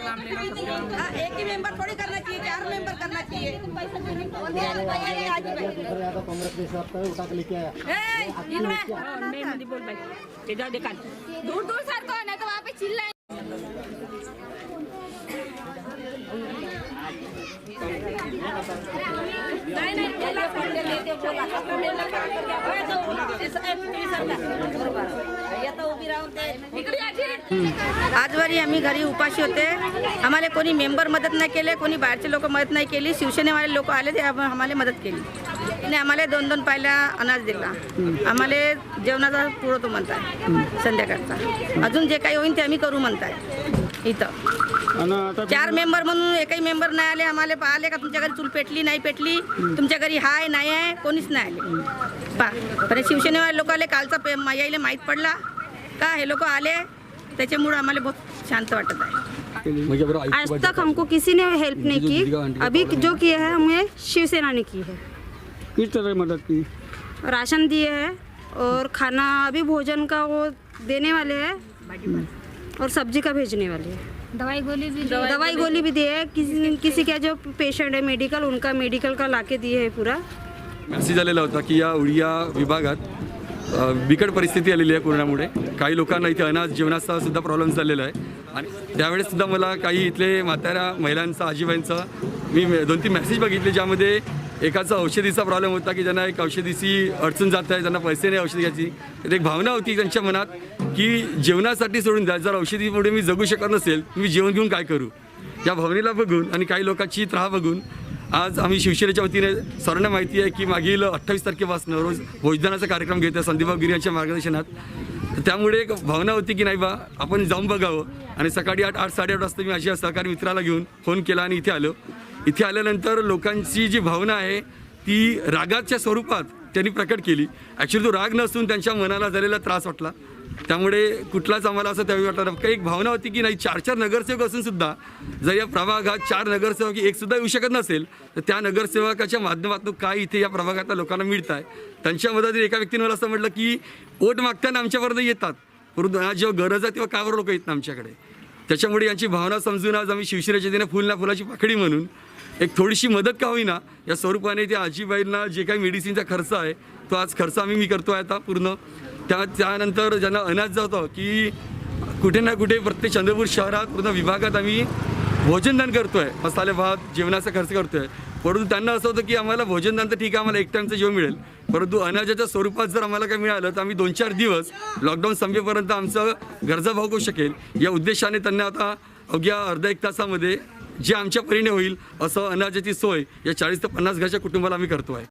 हाँ, एक ही मेंबर थोड़ी करना चाहिए चार मेंबर करना चाहिए अरे आता काँग्रेस देश आता उठा के लेके आया ए, इनमें मे मध्ये बोल बाई ते जाऊ दे काल दूर दूर सारखं नाही तर वहाँ पे चिल्ला नहीं नहीं बोला पढ़ने लेते बोला बोला ओए तो इस एमपी सरकार या तो उभी राहून ते इकडे याची आजवारी आम्ही घरी उपाशी होते. आम्हाला कोणी मेंबर मदत नाही केले कोणी बाहेरचे लोक मदत नाही केली. शिवसेनेवाले लोक आले ते आम- आम्हाला मदत केली. आणि आम्हाला दोन दोन पायला अनाज दिला. आम्हाला जेवणाचा पुरवतो म्हणताय संध्याकाळचा. अजून जे काही होईल ते आम्ही करू म्हणताय. इथं. चार मेंबर म्हणून एकही मेंबर नाही आले. आम्हाला पाहिले का तुमच्या घरी चूल पेटली नाही पेटली? तुमच्या घरी हाय नाही आहे? कोणीच नाही आले. पा शिवसेनेवाले लोक आले कालचा पे यायला माहीत पडला. का हे लोक आले? त्याच्यामुळे आम्हाला बहुत शांत वाटत आहे. म्हणजे बरं आज तक हमको किसी ने हेल्प नहीं की. अभी जो किए है हमें शिवसेना ने की है। किस तरह मदद की? राशन दिए है और खाना अभी भोजन का वो देने वाले है और सब्ज़ी का भेजने वाले हैं। दवाई गोली भी दवाई गोली भी दिए है। किसी किसी का जो पेशेंट है मेडिकल उनका मेडिकल का लाके दिए है पूरा। मेसेज आलेला होता की या उडिया विभागात अ, बिकट परिस्थिती आलेली आहे कोरोनामुळे. काही लोकांना इथे अनाज जेवणाचा सुद्धा प्रॉब्लेम झालेला आहे. आणि त्यावेळेस सुद्धा मला काही इथले म्हाताऱ्या महिलांचा आजीबाईंचा मी दोन तीन मेसेज बघितले ज्यामध्ये एकाचा औषधीचा प्रॉब्लेम होता की ज्यांना एक औषधीची अडचण जात आहे त्यांना पैसे नाही औषधी घ्यायची. तर एक भावना होती त्यांच्या मनात की जेवणासाठी सोडून द्या. जर औषधीमुळे मी जगू शकत नसेल मी जेवण घेऊन काय करू? या भावनेला बघून आणि काही लोकांची त्राह बघून आज आम्ही शिवसेनेच्या वतीने सर्वांना माहिती आहे की मागील अठ्ठावीस तारखेपासून रोज भोजनाचा कार्यक्रम घेतो संदीपराव गिरी यांच्या मार्गदर्शनात. त्यामुळे एक भावना होती की नाही बा आपण जाऊन बघावं. आणि सकाळी आठ आठ साडेआठ वाजता मी माझ्या सहकारी मित्राला घेऊन फोन केला आणि इथे आलो. इथे आल्यानंतर लोकांची जी भावना आहे ती रागाच्या स्वरूपात त्यांनी प्रकट केली. ॲक्च्युली तो राग नसून त्यांच्या मनाला झालेला त्रास वाटला. त्यामुळे कुठलाच आम्हाला असं त्यावेळी वाटलं नव्हतं. एक भावना होती की नाही चार चार नगरसेवक असून सुद्धा जर या प्रभागात चार नगरसेवक एक सुद्धा येऊ शकत नसेल तर त्या नगरसेवकाच्या माध्यमातून काय इथे या प्रभागातल्या लोकांना मिळत आहे त्यांच्या मदतीने एका व्यक्तीने मला असं म्हटलं की वोट मागताना आमच्यापर्यंत येतात. परंतु आज जेव्हा गरज आहे तेव्हा कावर लोक येत ना आमच्याकडे. त्याच्यामुळे यांची भावना समजून आज आम्ही शिवसेनेच्या दिने फुल ना फुलाची पाखडी म्हणून एक थोडीशी मदत का होईना या स्वरूपाने त्या आजीबाईंना जे काही मेडिसिनचा खर्च आहे तो आज खर्च आम्ही मी करतो आहे आता पूर्ण. त्या त्यानंतर ज्यांना अनाज जातं की कुठे ना कुठे प्रत्येक चंद्रपूर शहरात पूर्ण विभागात आम्ही भोजनदान करतोय. मसाले भात जेवणाचा खर्च करतोय. परंतु त्यांना असं होतं की आम्हाला भोजनदान तर ठीक आहे आम्हाला एक टाईमचं जेवण मिळेल. परंतु अनाजाच्या स्वरूपात जर आम्हाला काय मिळालं तर आम्ही दोन चार दिवस लॉकडाऊन संपेपर्यंत आमचं गरजा भागू शकेल. या उद्देशाने त्यांना आता अवघ्या अर्धा एक तासामध्ये जे आमच्या परीने होईल असं अनाजाची सोय या चाळीस ते पन्नास घरच्या कुटुंबाला आम्ही करतो आहे